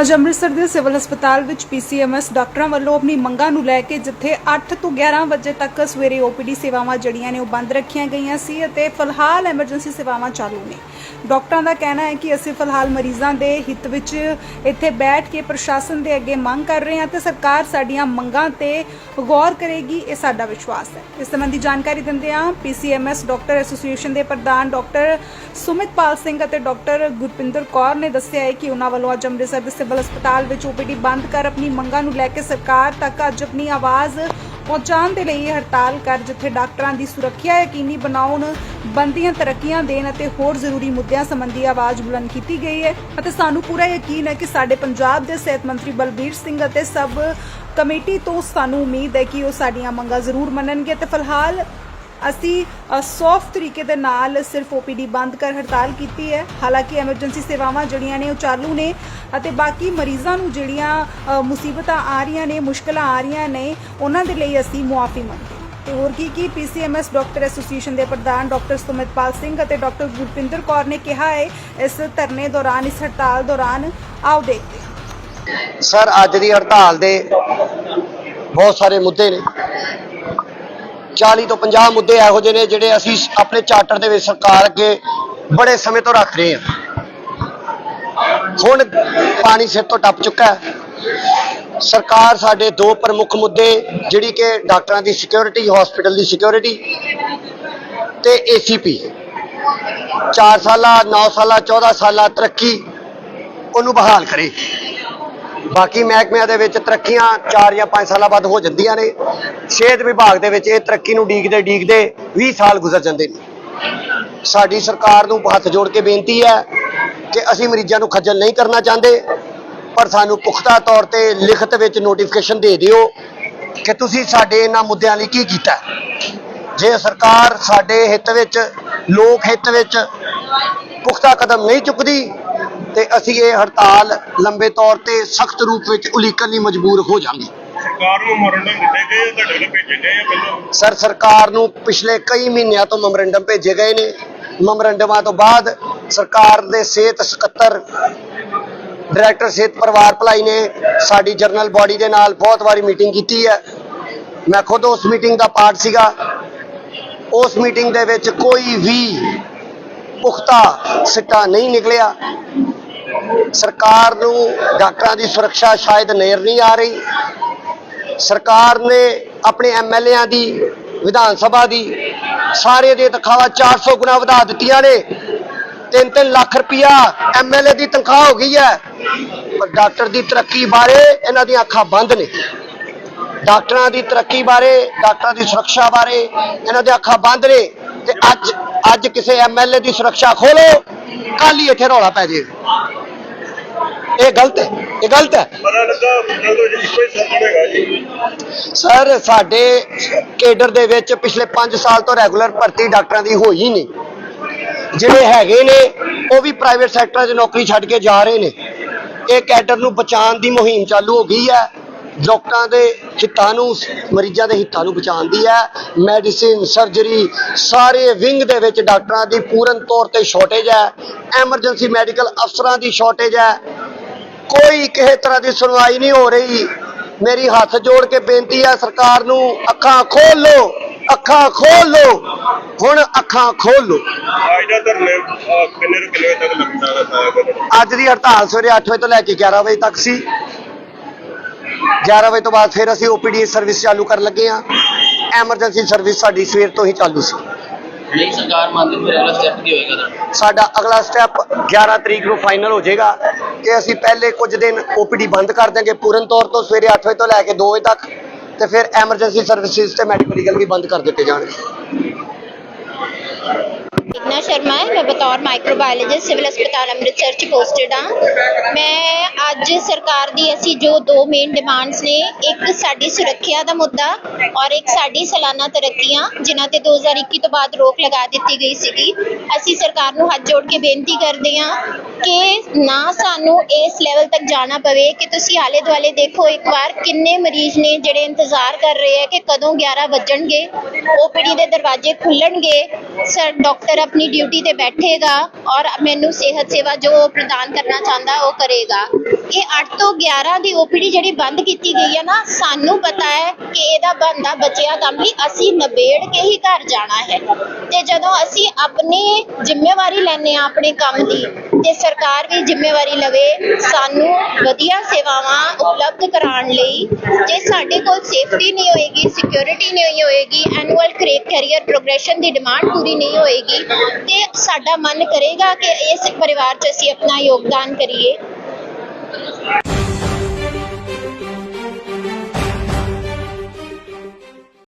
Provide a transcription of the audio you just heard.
ਅੱਜ ਅੰਮ੍ਰਿਤਸਰ ਦੇ ਸਿਵਲ ਹਸਪਤਾਲ ਵਿੱਚ ਪੀਸੀਐਮਐਸ ਡਾਕਟਰਾਂ ਵੱਲੋਂ ਆਪਣੀ ਮੰਗਾਂ ਨੂੰ ਲੈ ਕੇ ਜਿੱਥੇ 8 ਤੋਂ 11 ਵਜੇ ਤੱਕ ਸਵੇਰੇ ਓਪੀਡੀ ਸੇਵਾਵਾਂ ਜੜੀਆਂ ਨੇ ਉਹ ਬੰਦ ਰੱਖੀਆਂ ਗਈਆਂ ਸੀ ਅਤੇ ਫਿਲਹਾਲ ਐਮਰਜੈਂਸੀ ਸੇਵਾਵਾਂ ਚਾਲੂ ਨੇ। ਡਾਕਟਰਾਂ ਦਾ ਕਹਿਣਾ ਹੈ ਕਿ ਅਸੀਂ ਫਿਲਹਾਲ ਮਰੀਜ਼ਾਂ ਦੇ ਹਿੱਤ ਵਿੱਚ ਇੱਥੇ ਬੈਠ ਕੇ ਪ੍ਰਸ਼ਾਸਨ ਦੇ ਅੱਗੇ ਮੰਗ ਕਰ ਰਹੇ ਹਾਂ ਤੇ ਸਰਕਾਰ ਸਾਡੀਆਂ ਮੰਗਾਂ ਤੇ ਗੌਰ ਕਰੇਗੀ, ਇਹ ਸਾਡਾ ਵਿਸ਼ਵਾਸ ਹੈ। ਇਸ ਸੰਬੰਧੀ ਜਾਣਕਾਰੀ ਦਿੰਦੇ ਹਾਂ ਪੀਸੀਐਮਐਸ ਡਾਕਟਰ ਐਸੋਸੀਏਸ਼ਨ ਦੇ ਪ੍ਰਧਾਨ ਡਾਕਟਰ ਸੁਮਿਤਪਾਲ ਸਿੰਘ ਅਤੇ ਡਾਕਟਰ ਗੁਰਪਿੰਦਰ ਕੌਰ ਨੇ ਦੱਸਿਆ ਹੈ ਕਿ ਉਹਨਾਂ ਵੱਲੋਂ ਅੱਜ ਅੰਮ੍ਰਿਤਸਰ ਦੇ ਸਿਵਲ ਹਸਪਤਾਲ ਵਿੱਚ ਓਪੀਡੀ ਬੰਦ ਕਰ ਆਪਣੀ ਮੰਗਾਂ ਨੂੰ ਲੈ ਕੇ ਸਰਕਾਰ ਤੱਕ ਅੱਜ ਆਪਣੀ ਆਵਾਜ਼ ਪਹੁੰਚਾਉਣ ਦੇ ਲਈ ਹੜਤਾਲ ਕਰ, ਜਿੱਥੇ ਡਾਕਟਰਾਂ ਦੀ ਸੁਰੱਖਿਆ ਯਕੀਨੀ ਬਣਾਉਣ, ਬੰਦੀਆਂ ਤਰੱਕੀਆਂ ਦੇਣ ਅਤੇ ਹੋਰ ਜ਼ਰੂਰੀ ਮੁੱਦਿਆਂ ਸੰਬੰਧੀ ਆਵਾਜ਼ ਬੁਲੰਦ ਕੀਤੀ ਗਈ ਹੈ। ਅਤੇ ਸਾਨੂੰ ਪੂਰਾ ਯਕੀਨ ਹੈ ਕਿ ਸਾਡੇ ਪੰਜਾਬ ਦੇ ਸਿਹਤ ਮੰਤਰੀ ਬਲਬੀਰ ਸਿੰਘ ਅਤੇ ਸਭ ਕਮੇਟੀ ਤੋਂ ਸਾਨੂੰ ਉਮੀਦ ਹੈ ਕਿ ਉਹ ਸਾਡੀਆਂ ਮੰਗਾਂ ਜ਼ਰੂਰ ਮੰਨਣਗੇ। ਤੇ ਫਿਲਹਾਲ ਅਸੀਂ ਸੌਫਟ ਤਰੀਕੇ ਦੇ ਨਾਲ ਸਿਰਫ ਓਪੀਡੀ ਬੰਦ ਕਰ ਹੜਤਾਲ ਕੀਤੀ ਹੈ। ਹਾਲਾਂਕਿ ਐਮਰਜੈਂਸੀ ਸੇਵਾਵਾਂ ਜਿਹੜੀਆਂ ਨੇ ਉਹ ਚਾਲੂ ਨੇ ਅਤੇ ਬਾਕੀ ਮਰੀਜ਼ਾਂ ਨੂੰ ਜਿਹੜੀਆਂ ਮੁਸੀਬਤਾਂ ਆ ਰਹੀਆਂ ਨੇ, ਮੁਸ਼ਕਲਾਂ ਆ ਰਹੀਆਂ ਨੇ, ਉਹਨਾਂ ਦੇ ਲਈ ਅਸੀਂ ਮੁਆਫੀ ਮੰਗਦੇ ਹਾਂ। ਤੇ ਹੋਰ ਕੀ ਕੀ ਪੀਸੀਐਮਐਸ ਡਾਕਟਰ ਐਸੋਸੀਏਸ਼ਨ ਦੇ ਪ੍ਰਧਾਨ ਡਾਕਟਰ ਸੁਮਿਤਪਾਲ ਸਿੰਘ ਅਤੇ ਡਾਕਟਰ ਗੁਰਪਿੰਦਰ ਕੌਰ ਨੇ ਕਿਹਾ ਹੈ, ਇਸ ਧਰਨੇ ਦੌਰਾਨ, ਇਸ ਹੜਤਾਲ ਦੌਰਾਨ ਆਓ ਦੇਖਦੇ ਹਾਂ। ਸਰ ਅੱਜ ਦੀ ਹੜਤਾਲ ਦੇ ਬਹੁਤ ਸਾਰੇ ਮੁੱਦੇ ਨੇ। 40 ਤੋਂ 50 ਮੁੱਦੇ ਇਹੋ ਜਿਹੇ ਨੇ ਜਿਹੜੇ ਅਸੀਂ ਆਪਣੇ ਚਾਰਟਰ ਦੇ ਵਿੱਚ ਸਰਕਾਰ ਅੱਗੇ ਬੜੇ ਸਮੇਂ ਤੋਂ ਰੱਖ ਰਹੇ ਹਾਂ। ਹੁਣ ਪਾਣੀ ਸਿਰ ਤੋਂ ਟੱਪ ਚੁੱਕਾ ਹੈ। ਸਰਕਾਰ ਸਾਡੇ ਦੋ ਪ੍ਰਮੁੱਖ ਮੁੱਦੇ, ਜਿਹੜੀ ਕਿ ਡਾਕਟਰਾਂ ਦੀ ਸਿਕਿਉਰਿਟੀ ਹਸਪੀਟਲ ਦੀ ਸਿਕਿਉਰਿਟੀ ਤੇ ਏਸੀਪੀ 4 ਸਾਲਾ 9 ਸਾਲਾ 14 ਸਾਲਾ ਤਰੱਕੀ ਉਹਨੂੰ ਬਹਾਲ ਕਰੇ। ਬਾਕੀ ਮਹਿਕਮਿਆਂ ਦੇ ਵਿੱਚ ਤਰੱਕੀਆਂ 4 ਜਾਂ 5 ਸਾਲਾਂ ਬਾਅਦ ਹੋ ਜਾਂਦੀਆਂ ਨੇ। ਸਿਹਤ ਵਿਭਾਗ ਦੇ ਵਿੱਚ ਇਹ ਤਰੱਕੀ ਨੂੰ ਡੀਕਦੇ ਡੀਕਦੇ 20 ਸਾਲ ਗੁਜ਼ਰ ਜਾਂਦੇ ਨੇ। ਸਾਡੀ ਸਰਕਾਰ ਨੂੰ ਹੱਥ ਜੋੜ ਕੇ ਬੇਨਤੀ ਹੈ ਕਿ ਅਸੀਂ ਮਰੀਜ਼ਾਂ ਨੂੰ ਖੱਜਲ ਨਹੀਂ ਕਰਨਾ ਚਾਹੁੰਦੇ, ਪਰ ਸਾਨੂੰ ਪੁਖਤਾ ਤੌਰ ਤੇ ਲਿਖਤ ਵਿੱਚ ਨੋਟੀਫਿਕੇਸ਼ਨ ਦੇ ਦਿਓ ਕਿ ਤੁਸੀਂ ਸਾਡੇ ਇਹਨਾਂ ਮੁੱਦਿਆਂ ਲਈ ਕੀ ਕੀਤਾ। ਜੇ ਸਰਕਾਰ ਸਾਡੇ ਹਿੱਤ ਵਿੱਚ, ਲੋਕ ਹਿੱਤ ਵਿੱਚ ਪੁਖਤਾ ਕਦਮ ਨਹੀਂ ਚੁੱਕਦੀ ਤੇ ਅਸੀਂ ਇਹ ਹੜਤਾਲ ਲੰਬੇ ਤੌਰ ਤੇ ਸਖਤ ਰੂਪ ਵਿੱਚ ਉਲੀਕਣ ਲਈ ਮਜਬੂਰ ਹੋ ਜਾਵਾਂਗੇ ਸਰਕਾਰ ਨੂੰ ਮੋਰੰਡਮ ਦਿੱਤੇ ਗਏ ਤੁਹਾਡੇ ਵੱਲੋਂ ਭੇਜੇ ਗਏ ਆ ਪਹਿਲਾਂ? ਸਰ ਸਰਕਾਰ ਨੂੰ ਪਿਛਲੇ ਕਈ ਮਹੀਨਿਆਂ ਤੋਂ ਮੈਮੋਰੰਡਮ ਭੇਜੇ ਗਏ ਨੇ। ਮੈਮੋਰੰਡਮਾਂ ਤੋਂ ਬਾਅਦ ਸਰਕਾਰ ਦੇ ਸਿਹਤ ਸਕੱਤਰ ਡਾਇਰੈਕਟਰ ਸਿਹਤ ਪਰਿਵਾਰ ਭਲਾਈ ਨੇ ਸਾਡੀ ਜਰਨਲ ਬਾਡੀ ਦੇ ਨਾਲ ਬਹੁਤ ਵਾਰੀ ਮੀਟਿੰਗ ਕੀਤੀ ਹੈ। ਮੈਂ ਖੁਦ ਉਸ ਮੀਟਿੰਗ ਦਾ ਪਾਰਟ ਸੀਗਾ। ਉਸ ਮੀਟਿੰਗ ਦੇ ਵਿੱਚ ਕੋਈ ਵੀ ਪੁਖਤਾ ਸਿੱਟਾ ਨਹੀਂ ਨਿਕਲਿਆ। ਸਰਕਾਰ ਨੂੰ ਡਾਕਟਰਾਂ ਦੀ ਸੁਰੱਖਿਆ ਸ਼ਾਇਦ ਨਜ਼ਰ ਨਹੀਂ ਆ ਰਹੀ। ਸਰਕਾਰ ਨੇ ਆਪਣੇ ਐਮਐਲਏਆਂ ਦੀ, ਵਿਧਾਨ ਸਭਾ ਦੀ ਸਾਰੇ ਦੇ ਤਨਖਾਹਾਂ 400 ਗੁਣਾ ਵਧਾ ਦਿੱਤੀਆਂ ਨੇ। 3-3 ਲੱਖ ਰੁਪਇਆ ਐਮਐਲਏ ਦੀ ਤਨਖਾਹ ਹੋ ਗਈ ਹੈ। ਪਰ ਡਾਕਟਰ ਦੀ ਤਰੱਕੀ ਬਾਰੇ ਇਹਨਾਂ ਦੀਆਂ ਅੱਖਾਂ ਬੰਦ ਨੇ। ਡਾਕਟਰਾਂ ਦੀ ਤਰੱਕੀ ਬਾਰੇ, ਡਾਕਟਰਾਂ ਦੀ ਸੁਰੱਖਿਆ ਬਾਰੇ ਇਹਨਾਂ ਦੀਆਂ ਅੱਖਾਂ ਬੰਦ ਨੇ ਤੇ ਅੱਜ ਅੱਜ ਕਿਸੇ ਐਮਐਲਏ ਦੀ ਸੁਰੱਖਿਆ ਖੋਲੋ ਕੱਲ ਹੀ ਇੱਥੇ ਰੌਲਾ ਪੈ ਜੇ ਇਹ ਗਲਤ ਹੈ ਇਹ ਗਲਤ ਹੈ। ਪਤਾ ਲੱਗਾ ਉਹਨਾਂ ਤੋਂ ਇੱਕੋ ਹੀ ਸਰਕਲ ਹੈਗਾ ਜੀ। ਸਰ ਸਾਡੇ ਕੇਡਰ ਦੇ ਵਿੱਚ ਪਿਛਲੇ 5 ਸਾਲ ਤੋਂ ਰੈਗੂਲਰ ਭਰਤੀ ਡਾਕਟਰਾਂ ਦੀ ਹੋਈ ਨਹੀਂ। ਜਿਹੜੇ ਹੈਗੇ ਨੇ ਉਹ ਵੀ ਪ੍ਰਾਈਵੇਟ ਸੈਕਟਰ 'ਚ ਨੌਕਰੀ ਛੱਡ ਕੇ ਜਾ ਰਹੇ ਨੇ। ਇਹ ਕੈਡਰ ਨੂੰ ਬਚਾਉਣ ਦੀ ਮੁਹਿੰਮ ਚਾਲੂ ਹੋ ਗਈ ਹੈ। ਡਾਕਟਰਾਂ ਦੇ ਹਿੱਤਾਂ ਨੂੰ ਮਰੀਜ਼ਾਂ ਦੇ ਹਿੱਤਾਂ ਨੂੰ ਬਚਾਉਣ ਦੀ ਹੈ। ਮੈਡੀਸਿਨ ਸਰਜਰੀ ਸਾਰੇ ਵਿੰਗ ਦੇ ਵਿੱਚ ਡਾਕਟਰਾਂ ਦੀ ਪੂਰਨ ਤੌਰ ਤੇ ਸ਼ਾਰਟੇਜ ਹੈ। ਐਮਰਜੈਂਸੀ ਮੈਡੀਕਲ ਅਫਸਰਾਂ ਦੀ ਸ਼ਾਰਟੇਜ ਹੈ। ਕੋਈ ਕਿਸੇ ਤਰ੍ਹਾਂ ਦੀ ਸੁਣਵਾਈ ਨਹੀਂ ਹੋ ਰਹੀ। ਮੇਰੀ ਹੱਥ ਜੋੜ ਕੇ ਬੇਨਤੀ ਹੈ ਸਰਕਾਰ ਨੂੰ ਅੱਖਾਂ ਖੋਲ ਲਓ ਅੱਖਾਂ ਖੋਲ। ਲਓ ਹੁਣ ਅੱਖਾਂ ਖੋਲ। ਕੁਝ? ਅੱਜ ਦੀ ਹੜਤਾਲ ਸਵੇਰੇ 8 ਵਜੇ ਤੋਂ ਲੈ ਕੇ 11 ਵਜੇ ਤੱਕ ਸੀ। 11 ਵਜੇ ਤੋਂ ਬਾਅਦ ਫਿਰ ਅਸੀਂ ਓਪੀਡੀ ਸਰਵਿਸ ਚਾਲੂ ਕਰਨ ਲੱਗੇ ਆ ਐਮਰਜੈਂਸੀ ਸਰਵਿਸ ਸਾਡੀ ਸਵੇਰ ਤੋਂ ਹੀ ਚਾਲੂ ਸੀ। ਨਹੀਂ ਸਰਕਾਰ ਮੰਨਦੀ ਫਿਰ ਅਗਲਾ ਸਟੈਪ ਕੀ ਹੋਏਗਾ ਤੁਹਾਡਾ? ਸਾਡਾ ਅਗਲਾ ਸਟੈਪ 11 ਤਰੀਕ ਨੂੰ ਫਾਈਨਲ ਹੋ ਜਾਏਗਾ ਕਿ ਅਸੀਂ ਪਹਿਲੇ ਕੁਝ ਦਿਨ ਓਪੀਡੀ ਬੰਦ ਕਰ ਦਾਂਗੇ ਪੂਰਨ ਤੌਰ ਤੋਂ ਸਵੇਰੇ 8 ਵਜੇ ਤੋਂ ਲੈ ਕੇ 2 ਵਜੇ ਤੱਕ ਤੇ ਫਿਰ ਐਮਰਜੈਂਸੀ ਸਰਵਿਸਿਜ਼ ਤੇ ਮੈਡੀਕਲ ਲੀਗਲ ਵੀ ਬੰਦ ਕਰ ਦਿੱਤੇ ਜਾਣਗੇ ਇਗਨਾ ਸ਼ਰਮਾ ਹੈ ਮੈਂ ਬਤੌਰ ਮਾਈਕਰੋਬਾਇਓਲੋਜਿਸਟ ਸਿਵਲ ਹਸਪਤਾਲ ਅੰਮ੍ਰਿਤਸਰ ਚ ਪੋਸਟਡ ਹਾਂ। ਮੈਂ ਅੱਜ ਸਰਕਾਰ ਦੀ ਅਸੀਂ ਜੋ ਦੋ ਮੇਨ ਡਿਮਾਂਡਸ ਨੇ, ਇੱਕ ਸਾਡੀ ਸੁਰੱਖਿਆ ਦਾ ਮੁੱਦਾ ਔਰ ਇੱਕ ਸਾਡੀ ਸਾਲਾਨਾ ਤਰੱਕੀਆਂ, ਜਿਨ੍ਹਾਂ ਤੇ 2021 ਤੋਂ ਬਾਅਦ ਰੋਕ ਲਗਾ ਦਿੱਤੀ ਗਈ ਸੀਗੀ। ਅਸੀਂ ਸਰਕਾਰ ਨੂੰ ਹੱਥ ਜੋੜ ਕੇ ਬੇਨਤੀ ਕਰਦੇ ਹਾਂ ਕਿ ਨਾ ਸਾਨੂੰ ਇਸ ਲੈਵਲ ਤੱਕ ਜਾਣਾ ਪਵੇ ਕਿ ਤੁਸੀਂ ਆਲੇ ਦੁਆਲੇ ਦੇਖੋ, ਇੱਕ ਵਾਰ ਕਿੰਨੇ ਮਰੀਜ਼ ਨੇ ਜਿਹੜੇ ਇੰਤਜ਼ਾਰ ਕਰ ਰਹੇ ਆ ਕਿ ਕਦੋਂ 11 ਵੱਜਣਗੇ ਓਪੀਡੀ ਦੇ ਦਰਵਾਜ਼ੇ ਖੁੱਲਣਗੇ, ਸਰ ਡਾਕਟਰ ਆਪਣੀ ਡਿਊਟੀ ਤੇ ਬੈਠੇਗਾ ਔਰ ਮੈਨੂੰ ਸਿਹਤ ਸੇਵਾ ਜੋ ਪ੍ਰਦਾਨ ਕਰਨਾ ਚਾਹੁੰਦਾ, ਉਹ ਕਰੇਗਾ। ਇਹ 8 11 ਦੀ ਓਪੀਡੀ ਜਿਹੜੀ ਬੰਦ ਕੀਤੀ ਗਈ ਹੈ ਨਾ, ਸਾਨੂੰ ਪਤਾ ਹੈ ਕਿ ਇਹਦਾ ਬੰਦਾ ਬਚਿਆ ਕੰਮ ਵੀ ਅਸੀਂ ਨਿਬੇੜ ਕੇ ਹੀ ਘਰ ਜਾਣਾ ਹੈ। ਤੇ ਜਦੋਂ ਅਸੀਂ ਆਪਣੀ ਜ਼ਿੰਮੇਵਾਰੀ ਲੈਨੇ ਆ ਆਪਣੇ ਕੰਮ ਦੀ, ਤੇ ਸਰਕਾਰ ਵੀ ਜ਼ਿੰਮੇਵਾਰੀ ਲਵੇ ਸਾਨੂੰ ਵਧੀਆ ਸੇਵਾਵਾਂ ਉਪਲਬਧ ਕਰਾਉਣ ਲਈ। ਜੇ ਸਾਡੇ ਕੋਲ ਸੇਫਟੀ ਨਹੀਂ ਹੋਏਗੀ ਸਿਕਿਉਰਿਟੀ ਨਹੀਂ ਹੋਏਗੀ ਐਨੂਅਲ ਕੈਰੀਅਰ ਪ੍ਰੋਗਰੈਸ਼ਨ ਦੀ ਡਿਮਾਂਡ ਪੂਰੀ ਨਹੀਂ ਹੋਏਗੀ, ਤੇ ਸਾਡਾ ਮਨ ਕਰੇਗਾ ਕਿ ਇਸ ਪਰਿਵਾਰ 'ਚ ਅਸੀਂ ਆਪਣਾ ਯੋਗਦਾਨ ਕਰੀਏ।